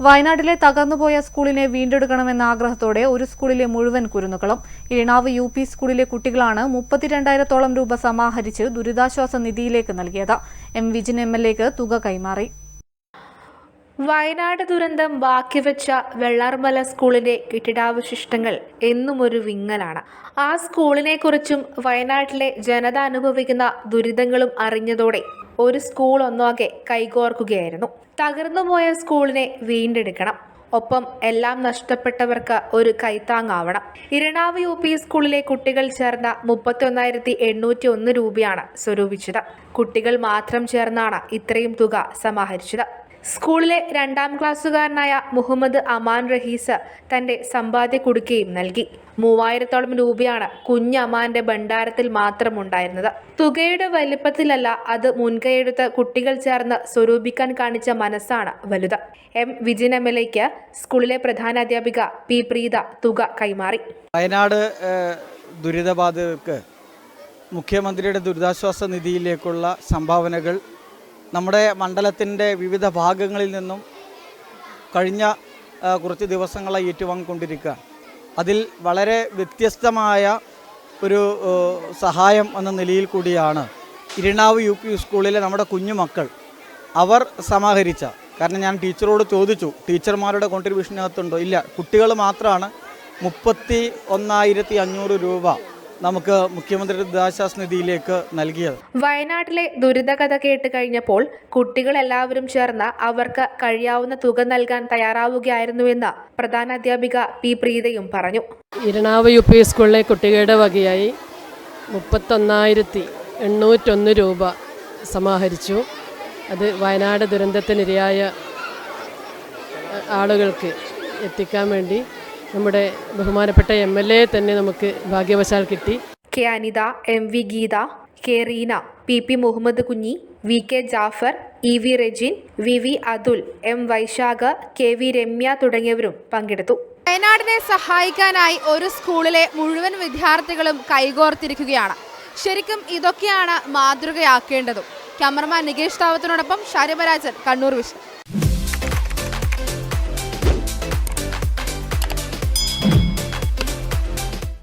വയനാട്ടിലെ തകർന്നുപോയ സ്കൂളിനെ വീണ്ടെടുക്കണമെന്ന ആഗ്രഹത്തോടെ ഒരു സ്കൂളിലെ മുഴുവൻ കുരുന്നുകളും ഇരിണാവ് യു പി സ്കൂളിലെ കുട്ടികളാണ് മുപ്പത്തിരണ്ടായിരത്തോളം രൂപ സമാഹരിച്ച് ദുരിതാശ്വാസ നിധിയിലേക്ക് നൽകിയത്. എം വിജിൻ എം എൽ തുക കൈമാറി. വയനാട് ദുരന്തം ബാക്കിവെച്ച വെള്ളാർമല സ്കൂളിന്റെ കെട്ടിടാവശിഷ്ടങ്ങൾ എന്നും ഒരു വിങ്ങലാണ്. ആ സ്കൂളിനെക്കുറിച്ചും വയനാട്ടിലെ ജനത അനുഭവിക്കുന്ന ദുരിതങ്ങളും അറിഞ്ഞതോടെ ഒരു സ്കൂൾ ഒന്നാകെ കൈകോർക്കുകയായിരുന്നു. തകർന്നുപോയ സ്കൂളിനെ വീണ്ടെടുക്കണം. ഒപ്പം എല്ലാം നഷ്ടപ്പെട്ടവർക്ക് ഒരു കൈത്താങ്ങാവണം. ഇരണാവ് യു പി സ്കൂളിലെ കുട്ടികൾ ചേർന്ന മുപ്പത്തി ഒന്നായിരത്തി എണ്ണൂറ്റി ഒന്ന് രൂപയാണ് സ്വരൂപിച്ചത്. കുട്ടികൾ മാത്രം ചേർന്നാണ് ഇത്രയും തുക സമാഹരിച്ചത്. സ്കൂളിലെ രണ്ടാം ക്ലാസ്സുകാരനായ മുഹമ്മദ് അമാൻ റഹീസ തന്റെ സമ്പാദ്യ കുടുക്കയും നൽകി. മൂവായിരത്തോളം രൂപയാണ് കുഞ്ഞ് അമാന്റെ ഭണ്ഡാരത്തിൽ മാത്രം ഉണ്ടായിരുന്നത്. തുകയുടെ വലിപ്പത്തിലല്ല അത് മുൻകൈയെടുത്ത് കുട്ടികൾ ചേർന്ന് സ്വരൂപിക്കാൻ കാണിച്ച മനസ്സാണ് വലുത്. എം വിജിൻ എം സ്കൂളിലെ പ്രധാനാധ്യാപിക പി പ്രീത തുക കൈമാറി. വയനാട് ദുരിതബാധിതർക്ക് മുഖ്യമന്ത്രിയുടെ ദുരിതാശ്വാസ നിധിയിലേക്കുള്ള സംഭാവനകൾ നമ്മുടെ മണ്ഡലത്തിന്റെ വിവിധ ഭാഗങ്ങളിൽ നിന്നും കഴിഞ്ഞ കുറച്ച് ദിവസങ്ങളായി ഏറ്റുവാങ്ങിക്കൊണ്ടിരിക്കുകയാണ് അതിൽ വളരെ വ്യത്യസ്തമായ ഒരു സഹായം എന്ന നിലയിൽ കൂടിയാണ് ഇരിണാവ് യു പി സ്കൂളിലെ നമ്മുടെ കുഞ്ഞുമക്കൾ അവർ സമാഹരിച്ച. കാരണം ഞാൻ ടീച്ചറോട് ചോദിച്ചു ടീച്ചർമാരുടെ കോൺട്രിബ്യൂഷനകത്തുണ്ടോ ഇല്ല കുട്ടികൾ മാത്രമാണ് മുപ്പത്തി ഒന്നായിരത്തി അഞ്ഞൂറ് രൂപ നമുക്ക് മുഖ്യമന്ത്രി ദുരിതാശ്വാസ നിധിയിലേക്ക് നൽകിയത്. വയനാട്ടിലെ ദുരിതകഥ കേട്ട് കഴിഞ്ഞപ്പോൾ കുട്ടികൾ എല്ലാവരും ചേർന്ന് അവർക്ക് കഴിയാവുന്ന തുക നൽകാൻ തയ്യാറാവുകയായിരുന്നുവെന്ന് പ്രധാനാധ്യാപിക പി പ്രീതയും പറഞ്ഞു. ഇരണാവ് യു പി സ്കൂളിലെ കുട്ടികളുടെ വകയായി മുപ്പത്തൊന്നായിരത്തി എണ്ണൂറ്റൊന്ന് രൂപ സമാഹരിച്ചു. അത് വയനാട് ദുരന്തത്തിനിരയായ ആളുകൾക്ക് എത്തിക്കാൻ വേണ്ടി നമ്മുടെ ബഹുമാനപ്പെട്ട എം എൽ എ തന്നെ നമുക്ക് ഭാഗ്യവശാൽ കിട്ടി. K Anitha M V Geetha K Reena P P Muhammed Kunhi V K Jafar E V Rejin V V Athul M Vaisakh K V Ramya തുടങ്ങിയവരും പങ്കെടുത്തു. വയനാടിനെ സഹായിക്കാനായി ഒരു സ്കൂളിലെ മുഴുവൻ വിദ്യാർത്ഥികളും കൈകോർത്തിരിക്കുകയാണ്. ശരിക്കും ഇതൊക്കെയാണ് മാതൃകയാക്കേണ്ടതും. ക്യാമറമാൻ നികേഷ് താവത്തിനോടൊപ്പം ഷാരിമരാജൻ കണ്ണൂർ വിഷൻ.